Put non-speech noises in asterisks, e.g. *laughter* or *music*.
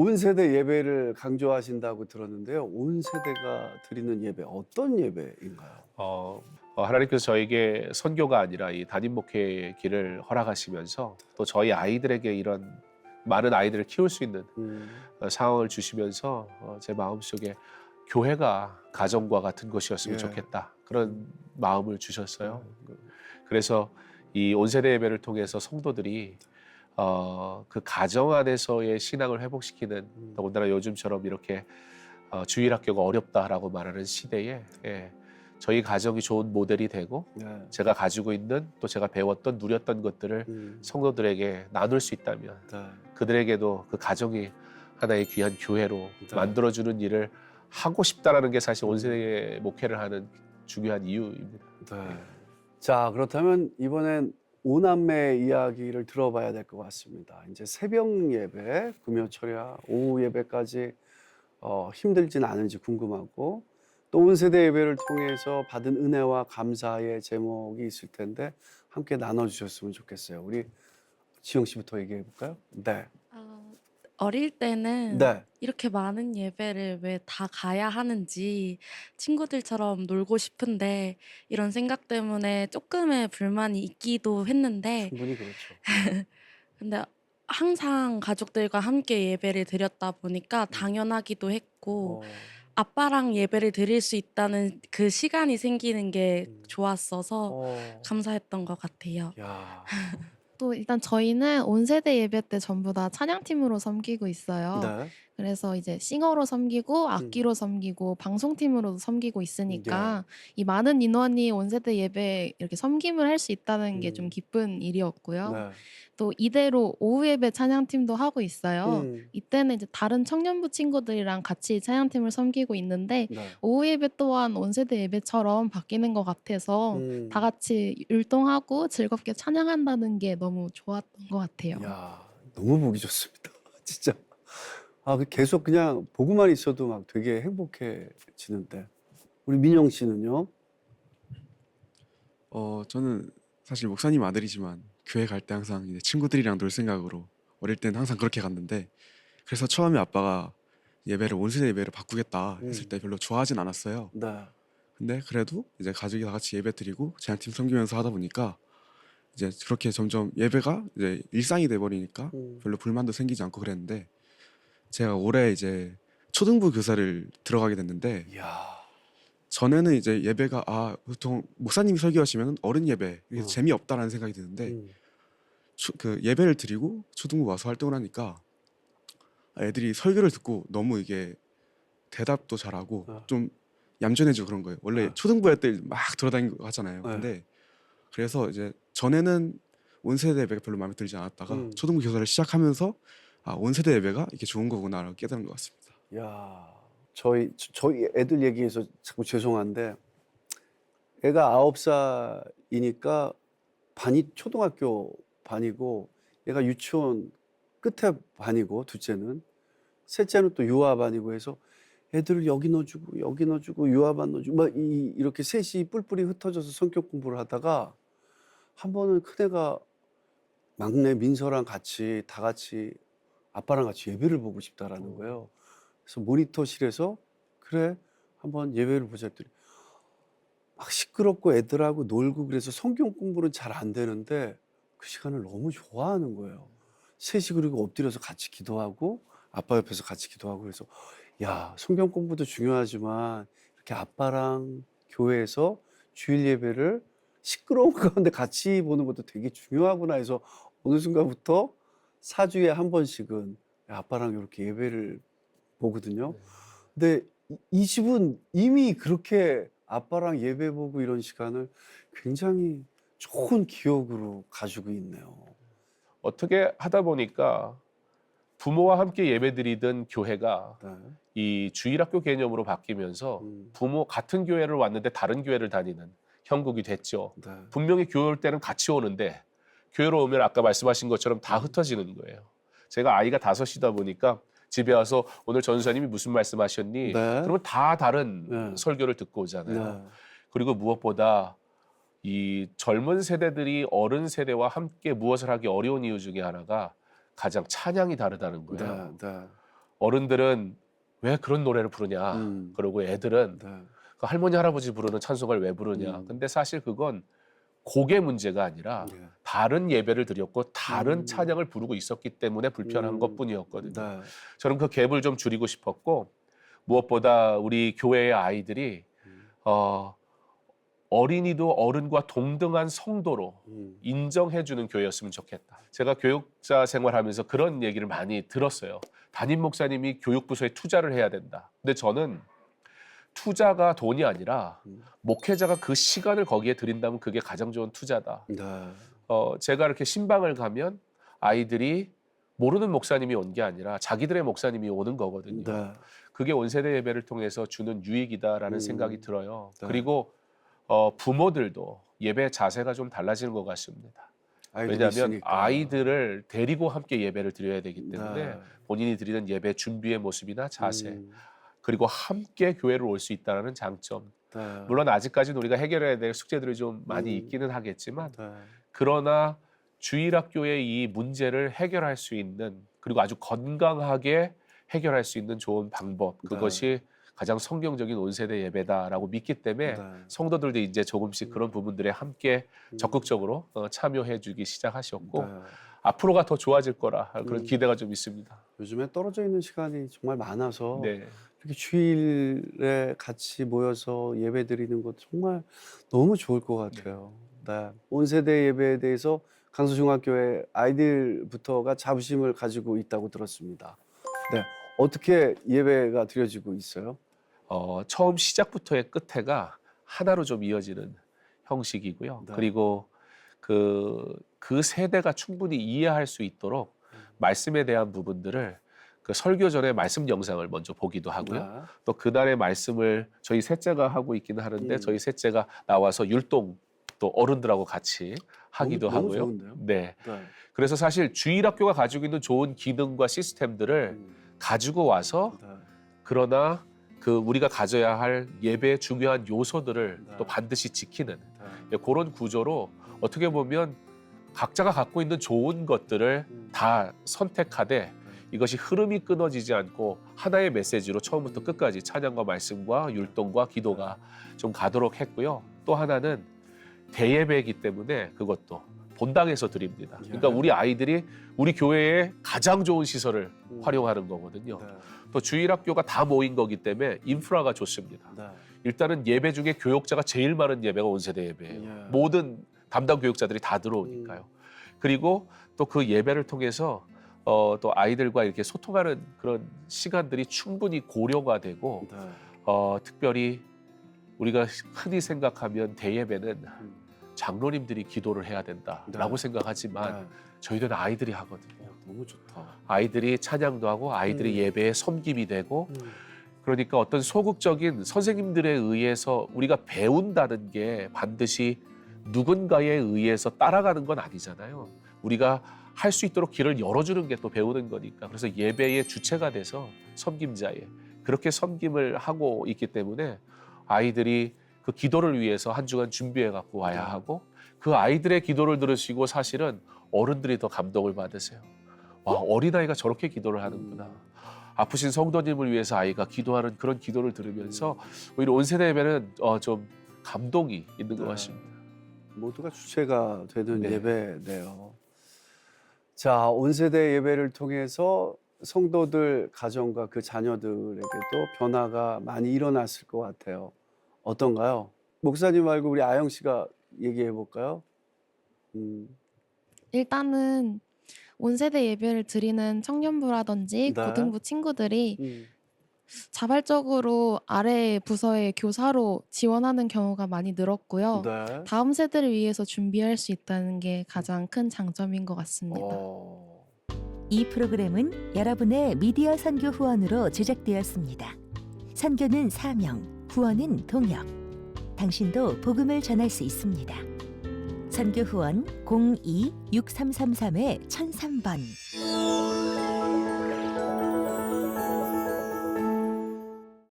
온 세대 예배를 강조하신다고 들었는데요. 온 세대가 드리는 예배 어떤 예배인가요? 어, 어, 하나님께서 저에게 선교가 아니라 이 담임 목회의 길을 허락하시면서 또 저희 아이들에게 이런 많은 아이들을 키울 수 있는 음, 어, 상황을 주시면서 어, 제 마음속에 교회가 가정과 같은 곳이었으면 예. 좋겠다 그런 마음을 주셨어요. 그래서 이 온세대 예배를 통해서 성도들이 어, 그 가정 안에서의 신앙을 회복시키는 음. 더군다나 요즘처럼 이렇게 어, 주일학교가 어렵다라고 말하는 시대에 예, 저희 가정이 좋은 모델이 되고 네. 제가 가지고 있는 또 제가 배웠던 누렸던 것들을 음, 성도들에게 나눌 수 있다면 네. 그들에게도 그 가정이 하나의 귀한 교회로 네. 만들어주는 일을 하고 싶다라는 게 사실 온세대 목회를 하는 중요한 이유입니다. 네. 자 그렇다면 이번엔 오남매 이야기를 들어봐야 될 것 같습니다. 이제 새벽 예배, 금요 철야, 오후 예배까지 어, 힘들진 않은지 궁금하고 또 온 세대 예배를 통해서 받은 은혜와 감사의 제목이 있을 텐데 함께 나눠주셨으면 좋겠어요. 우리 지영 씨부터 얘기해 볼까요? 네, 어, 어릴 때는 네, 이렇게 많은 예배를 왜 다 가야 하는지 친구들처럼 놀고 싶은데 이런 생각 때문에 조금의 불만이 있기도 했는데 충분히 그렇죠. *laughs* 근데 항상 가족들과 함께 예배를 드렸다 보니까 당연하기도 했고 어, 아빠랑 예배를 드릴 수 있다는 그 시간이 생기는 게 음. 좋았어서 어, 감사했던 것 같아요. 야, *laughs* 또 일단 저희는 온 세대 예배 때 전부 다 찬양팀으로 섬기고 있어요. 네, 그래서 이제 싱어로 섬기고 악기로 섬기고 방송팀으로도 섬기고 있으니까 이 많은 인원이 온 세대 예배 이렇게 섬김을 할 수 있다는 게 좀 음. 기쁜 일이었고요. 네, 또 이대로 오후 예배 찬양팀도 하고 있어요. 음, 이때는 이제 다른 청년부 친구들이랑 같이 찬양팀을 섬기고 있는데 네, 오후 예배 또한 온 세대 예배처럼 바뀌는 것 같아서 음. 다 같이 율동하고 즐겁게 찬양한다는 게 너무 좋았던 것 같아요. 야, 너무 보기 좋습니다. *laughs* 진짜. 아, 그 계속 그냥 보고만 있어도 막 되게 행복해지는데. 우리 민영 씨는요? 어, 저는 사실 목사님 아들이지만 교회 갈 때 항상 이제 친구들이랑 놀 생각으로 어릴 때는 항상 그렇게 갔는데 그래서 처음에 아빠가 예배를 온세대 예배를 바꾸겠다 했을 음. 때 별로 좋아하진 않았어요. 네. 근데 그래도 이제 가족이 다 같이 예배 드리고 제한팀 섬기면서 하다 보니까 이제 그렇게 점점 예배가 이제 일상이 돼 버리니까 음. 별로 불만도 생기지 않고 그랬는데 제가 올해 이제 초등부 교사를 들어가게 됐는데 이야. 전에는 이제 예배가 아 보통 목사님이 설교하시면 어른 예배 이게 어. 재미없다라는 생각이 드는데 음. 초- 그 예배를 드리고 초등부 와서 활동을 하니까 애들이 설교를 듣고 너무 이게 대답도 잘하고 어. 좀 얌전해지고 그런 거예요. 원래 어. 초등부 애들 막 돌아다니고 하잖아요. 네. 근데 그래서 이제 전에는 온세대 예배가 별로 마음에 들지 않았다가 음. 초등부 교사를 시작하면서 아 온 세대 예배가 이게 좋은 거구나라고 깨달은 것 같습니다. 야. 저희 저- 저희 애들 얘기해서 자꾸 죄송한데 애가 아홉 살이니까 반이 초등학교 반이고 얘가 유치원 끝에 반이고 둘째는 셋째는 또 유아 반이고 해서 애들을 여기 넣어주고 여기 넣어주고 유아 반 넣어주고 막 이, 이렇게 셋이 뿔뿔이 흩어져서 성격 공부를 하다가 한 번은 큰애가 막내 민서랑 같이 다 같이 아빠랑 같이 예배를 보고 싶다라는 거예요. 그래서 모니터실에서 그래 한번 예배를 보자 했더니 막 시끄럽고 애들하고 놀고 그래서 성경 공부는 잘 안 되는데 그 시간을 너무 좋아하는 거예요. 셋이 그리고 엎드려서 같이 기도하고 아빠 옆에서 같이 기도하고 그래서 야 성경 공부도 중요하지만 이렇게 아빠랑 교회에서 주일 예배를 시끄러운 가운데 같이 보는 것도 되게 중요하구나 해서 어느 순간부터 사주에 한 번씩은 아빠랑 이렇게 예배를 보거든요. 근데 이- 이 집은 이미 그렇게 아빠랑 예배 보고 이런 시간을 굉장히 좋은 기억으로 가지고 있네요. 어떻게 하다 보니까 부모와 함께 예배드리던 교회가 네. 이 주일학교 개념으로 바뀌면서 음, 부모 같은 교회를 왔는데 다른 교회를 다니는 형국이 됐죠. 네. 분명히 교회 올 때는 같이 오는데 교회로 오면 아까 말씀하신 것처럼 다 흩어지는 거예요. 제가 아이가 다섯이다 보니까 집에 와서 오늘 전사님이 무슨 말씀하셨니? 네. 그러면 다 다른 네. 설교를 듣고 오잖아요. 네. 그리고 무엇보다 이 젊은 세대들이 어른 세대와 함께 무엇을 하기 어려운 이유 중에 하나가 가장 찬양이 다르다는 거예요. 네. 네. 어른들은 왜 그런 노래를 부르냐. 음. 그리고 애들은 네. 그 할머니 할아버지 부르는 찬송가를 왜 부르냐. 음. 근데 사실 그건 곡의 문제가 아니라 예. 다른 예배를 드렸고 다른 음. 찬양을 부르고 있었기 때문에 불편한 음. 것뿐이었거든요. 네. 저는 그 갭을 좀 줄이고 싶었고 무엇보다 우리 교회의 아이들이 음. 어, 어린이도 어른과 동등한 성도로 음. 인정해주는 교회였으면 좋겠다. 제가 교육자 생활하면서 그런 얘기를 많이 들었어요. 담임 목사님이 교육부서에 투자를 해야 된다. 근데 저는 투자가 돈이 아니라 음. 목회자가 그 시간을 거기에 들인다면 그게 가장 좋은 투자다. 네. 어, 제가 이렇게 신방을 가면 아이들이 모르는 목사님이 온 게 아니라 자기들의 목사님이 오는 거거든요. 네. 그게 온세대 예배를 통해서 주는 유익이다라는 음. 생각이 들어요. 네. 그리고 어, 부모들도 예배 자세가 좀 달라지는 것 같습니다. 왜냐하면 있으니까. 아이들을 데리고 함께 예배를 드려야 되기 때문에 네. 본인이 드리는 예배 준비의 모습이나 자세 음. 그리고 함께 교회를 올 수 있다는 장점. 네. 물론 아직까지는 우리가 해결해야 될 숙제들이 좀 많이 음. 있기는 하겠지만 네. 그러나 주일학교의 이 문제를 해결할 수 있는 그리고 아주 건강하게 해결할 수 있는 좋은 방법 네. 그것이 가장 성경적인 온세대 예배다라고 믿기 때문에 네. 성도들도 이제 조금씩 음. 그런 부분들에 함께 음. 적극적으로 어, 참여해주기 시작하셨고 네. 앞으로가 더 좋아질 거라 그런 음. 기대가 좀 있습니다. 요즘에 떨어져 있는 시간이 정말 많아서 네, 이렇게 주일에 같이 모여서 예배 드리는 것 정말 너무 좋을 것 같아요. 네. 온 세대 예배에 대해서 강서중학교의 아이들부터가 자부심을 가지고 있다고 들었습니다. 네. 어떻게 예배가 드려지고 있어요? 어, 처음 시작부터의 끝에가 하나로 좀 이어지는 형식이고요. 네. 그리고 그, 그 세대가 충분히 이해할 수 있도록 음. 말씀에 대한 부분들을 그 설교 전에 말씀 영상을 먼저 보기도 하고요. 네. 또 그날의 말씀을 저희 셋째가 하고 있기는 하는데 음. 저희 셋째가 나와서 율동 또 어른들하고 같이 하기도 너무, 너무 하고요. 좋은데요? 네. 네. 그래서 사실 주일학교가 가지고 있는 좋은 기능과 시스템들을 음. 가지고 와서 네. 그러나 그 우리가 가져야 할 예배의 중요한 요소들을 네. 또 반드시 지키는 네. 예, 그런 구조로 어떻게 보면 각자가 갖고 있는 좋은 것들을 음. 다 선택하되 이것이 흐름이 끊어지지 않고 하나의 메시지로 처음부터 끝까지 찬양과 말씀과 율동과 기도가 좀 가도록 했고요. 또 하나는 대예배이기 때문에 그것도 본당에서 드립니다. 그러니까 예. 우리 아이들이 우리 교회의 가장 좋은 시설을 음. 활용하는 거거든요. 네. 또 주일학교가 다 모인 거기 때문에 인프라가 좋습니다. 네. 일단은 예배 중에 교육자가 제일 많은 예배가 온세대 예배예요. 예. 모든 담당 교육자들이 다 들어오니까요. 그리고 또 그 예배를 통해서 어, 또 아이들과 이렇게 소통하는 그런 시간들이 충분히 고려가 되고 네. 어, 특별히 우리가 흔히 생각하면 대예배는 음. 장로님들이 기도를 해야 된다라고 네. 생각하지만 네. 저희들은 아이들이 하거든요. 어, 너무 좋다. 아이들이 찬양도 하고 아이들이 음. 예배에 섬김이 되고 음. 그러니까 어떤 소극적인 선생님들에 의해서 우리가 배운다는 게 반드시 누군가에 의해서 따라가는 건 아니잖아요. 우리가 할 수 있도록 길을 열어주는 게 또 배우는 거니까. 그래서 예배의 주체가 돼서 섬김자에 그렇게 섬김을 하고 있기 때문에 아이들이 그 기도를 위해서 한 주간 준비해 갖고 와야 하고 그 아이들의 기도를 들으시고 사실은 어른들이 더 감동을 받으세요. 와 어린아이가 저렇게 기도를 하는구나. 아프신 성도님을 위해서 아이가 기도하는 그런 기도를 들으면서 오히려 온 세대 예배는 어, 좀 감동이 있는 것 네. 같습니다. 모두가 주체가 되는 네. 예배네요. 자, 온세대 예배를 통해서 성도들 가정과 그 자녀들에게도 변화가 많이 일어났을 것 같아요. 어떤가요? 목사님 말고 우리 아영 씨가 얘기해 볼까요? 음, 일단은 온세대 예배를 드리는 청년부라든지 네. 고등부 친구들이 음, 자발적으로 아래 부서의 교사로 지원하는 경우가 많이 늘었고요. 네. 다음 세대를 위해서 준비할 수 있다는 게 가장 큰 장점인 것 같습니다. 어, 이 프로그램은 여러분의 미디어 선교 후원으로 제작되었습니다. 선교는 사명, 후원은 동역. 당신도 복음을 전할 수 있습니다. 선교 후원 02-6333-1003번